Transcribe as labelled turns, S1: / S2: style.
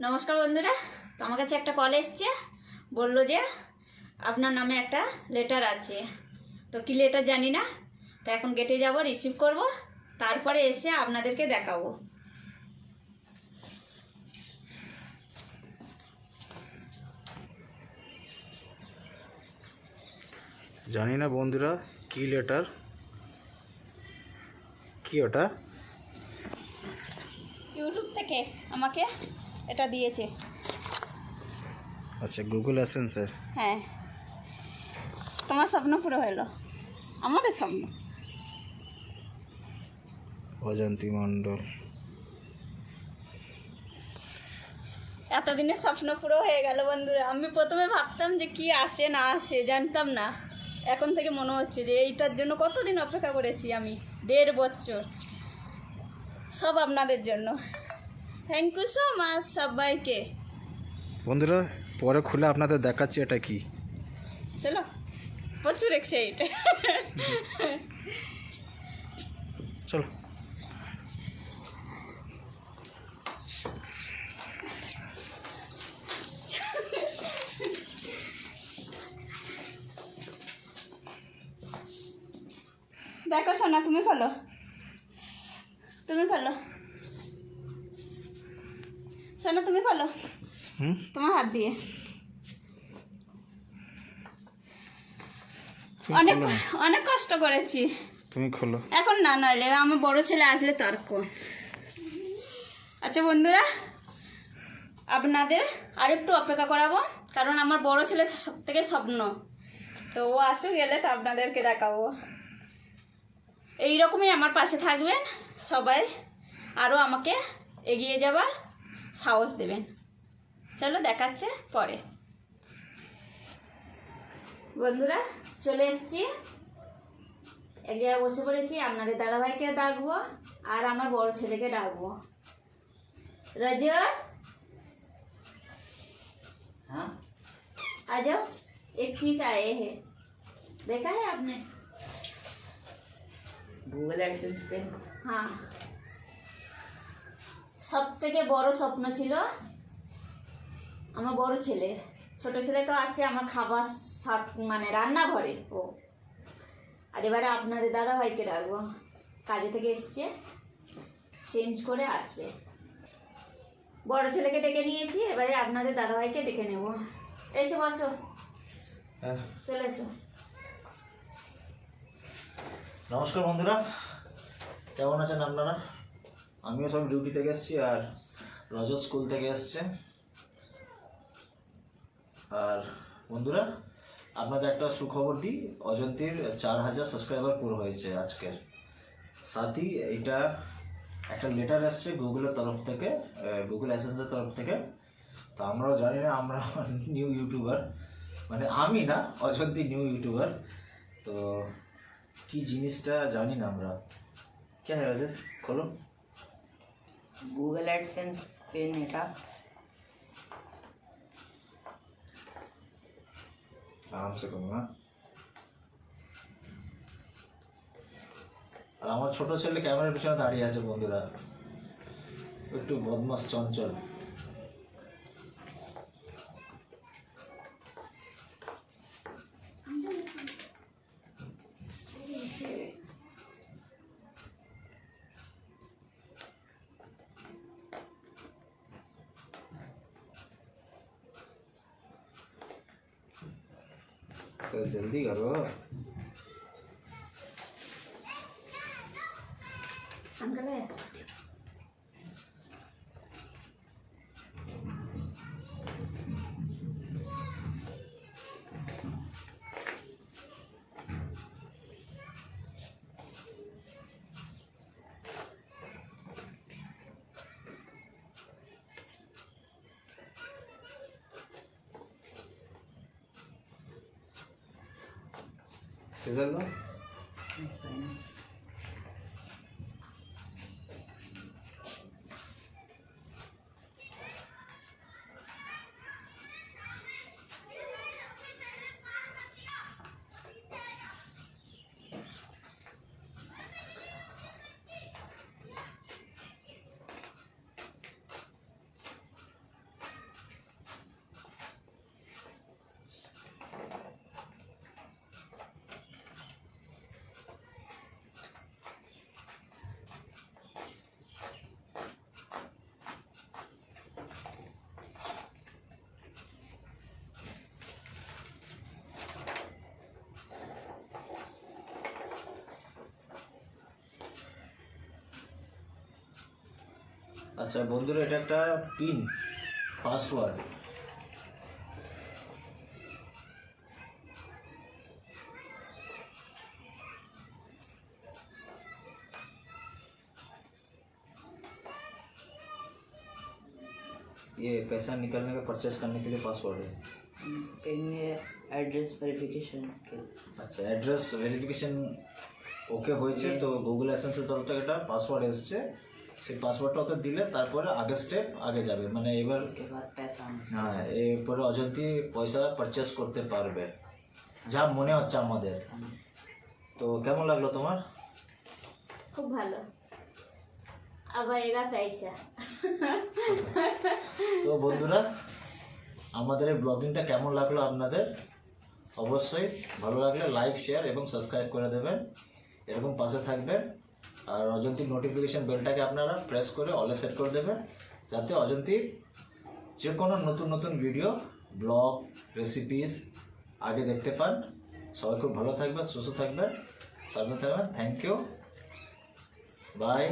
S1: নমস্কার বন্ধুরা তো আমার কাছে একটা কল এসছে। বলল যে আপনার নামে একটা লেটার আছে। তো কী লেটার জানি না। তো এখন গেটে যাব রিসিভ করব। তারপরে এসে আপনাদেরকে দেখাবো।
S2: জানি না বন্ধুরা কি লেটার কি ওটা?
S1: ইউটিউব থেকে আমাকে এটা দিয়েছে।
S2: আচ্ছা গুগল অ্যাসেন্সের
S1: হ্যাঁ। তোমার স্বপ্ন পুরো হলো আমাদের স্বপ্ন।
S2: অজন্তি মণ্ডল।
S1: এতদিনের স্বপ্ন পুরো হয়ে গেল বন্ধুরা। আমি প্রথমে ভাবতাম যে কি আসে না আসে জানতাম না। এখন থেকে মনে হচ্ছে যে এইটার জন্য কতদিন অপেক্ষা করেছি আমি? দেড় বছর। সব আপনাদের জন্য। থ্যাংক ইউ সো মাচ সবাইকে।
S2: বন্ধুরা পরে খুলে আপনাদের দেখাচ্ছি এটা কি।
S1: চলো প্রচুর এক্সাইট
S2: চলো।
S1: দেখো সোনা তুমি খোলো। তুমি খোলো। সোনা তুমি খোলো। তোমার হাত দিয়ে। অনেক অনেক কষ্ট করেছি।
S2: তুমি খোলো।
S1: এখন না নইলে আমার বড় ছেলে আসলে তর্ক। আচ্ছা বন্ধুরা আপনাদের আরেকটু অপেক্ষা করাবো কারণ আমার বড় ছেলে সব থেকে স্বপ্ন। তো ও আসুক গেলে তো আপনাদেরকে দেখাবো। এইরকমই আমার পাশে থাকবেন সবাই। আরও আমাকে এগিয়ে যাবার সাহস দেবেন চলো দেখাচ্ছে পরে বন্ধুরা চলে এসছি এক জায়গায় বসে পড়েছি আপনাদের দাদাভাইকে ডাকবো আর আমার বড় ছেলেকে ডাকবো रजत
S3: हाँ
S1: आ जाओ एक चीज आए हैं देखा है आपने
S3: गूगल एडसेंस पे
S1: হ্যাঁ সব থেকে বড় স্বপ্ন ছিল আমার বড় ছেলে। ছোট ছেলে তো আছে আমার খাবার সাত মানে রান্নাঘরে ও। আর এবারে আপনাদের দাদা ভাইকে রাখব কাজে থেকে এসছে। চেঞ্জ করে আসবে। বড় ছেলেকে ডেকে নিয়েছি এবারে আপনাদের দাদা ভাইকে ডেকে নেব। এসে বসো।
S2: হ্যাঁ।
S1: চলে এসো।
S2: নমস্কার বন্ধুরা। কেমন আছেন আপনারা? আমিও সব ডিউটি থেকে এসেছি আর রজত স্কুল থেকে এসছে। আর বন্ধুরা, আপনাদের একটা সুখবর দিই, অজন্তির চার হাজার সাবস্ক্রাইবার পুরো হয়েছে আজকের। সাথী এটা একটা লেটার এসছে গুগলের তরফ থেকে গুগল অ্যাসেন্সের তরফ থেকে। তো আমরাও জানি না, আমরা নিউ ইউটিউবার মানে আমি না, অজন্তি নিউ ইউটিউবার তো কি জিনিসটা জানি না আমরা। কে হ্যাঁ রাজেশ? খোলো।
S3: गूगल एडसेंस पे नेटा
S2: আরাম সে করো না আর আমার ছোট ছেলে ক্যামেরার পিছনে দাঁড়িয়ে আছে বন্ধুরা একটু বদমাস চঞ্চল तो जल्दी करो।
S1: अंकल
S2: सीज़न में আচ্ছা বন্ধুরা এটা একটা পিন পাসওয়ার্ড ये पैसा निकालने का परचेस करने के लिए पासवर्ड है
S3: पेन में एड्रेस वेरिफिकेशन के
S2: আচ্ছা অ্যাড্রেস ভেরিফিকেশন ওকে হয়েছে তো গুগল অ্যাসেন্সের তরফ থেকে একটা পাসওয়ার্ড এসছে সেই পাসওয়ার্ডটা ওতে দিলে তারপরে আগের স্টেপ আগে যাবে। মানে এবার হ্যাঁ এরপরে অজন্তি পয়সা পারচেস করতে পারবে। যা মনে হচ্ছে আমাদের। তো কেমন লাগল তোমার?
S1: খুব ভালো। আবার এরা পয়সা।
S2: তো বন্ধুরা আমাদের এই ব্লগিংটা কেমন লাগল আপনাদের? অবশ্যই ভালো লাগলে লাইক শেয়ার এবং সাবস্ক্রাইব করে দেবেন। এরকম পাশে থাকবেন। আর অজন্তির নোটিফিকেশান বেলটাকে আপনারা প্রেস করে অলে সেট করে দেবেন, যাতে অজন্তির যে কোনো নতুন নতুন ভিডিও ব্লগ রেসিপিস আগে দেখতে পান। সবাই খুব ভালো থাকবেন, সুস্থ থাকবেন সামনে থাকবেন। Thank you by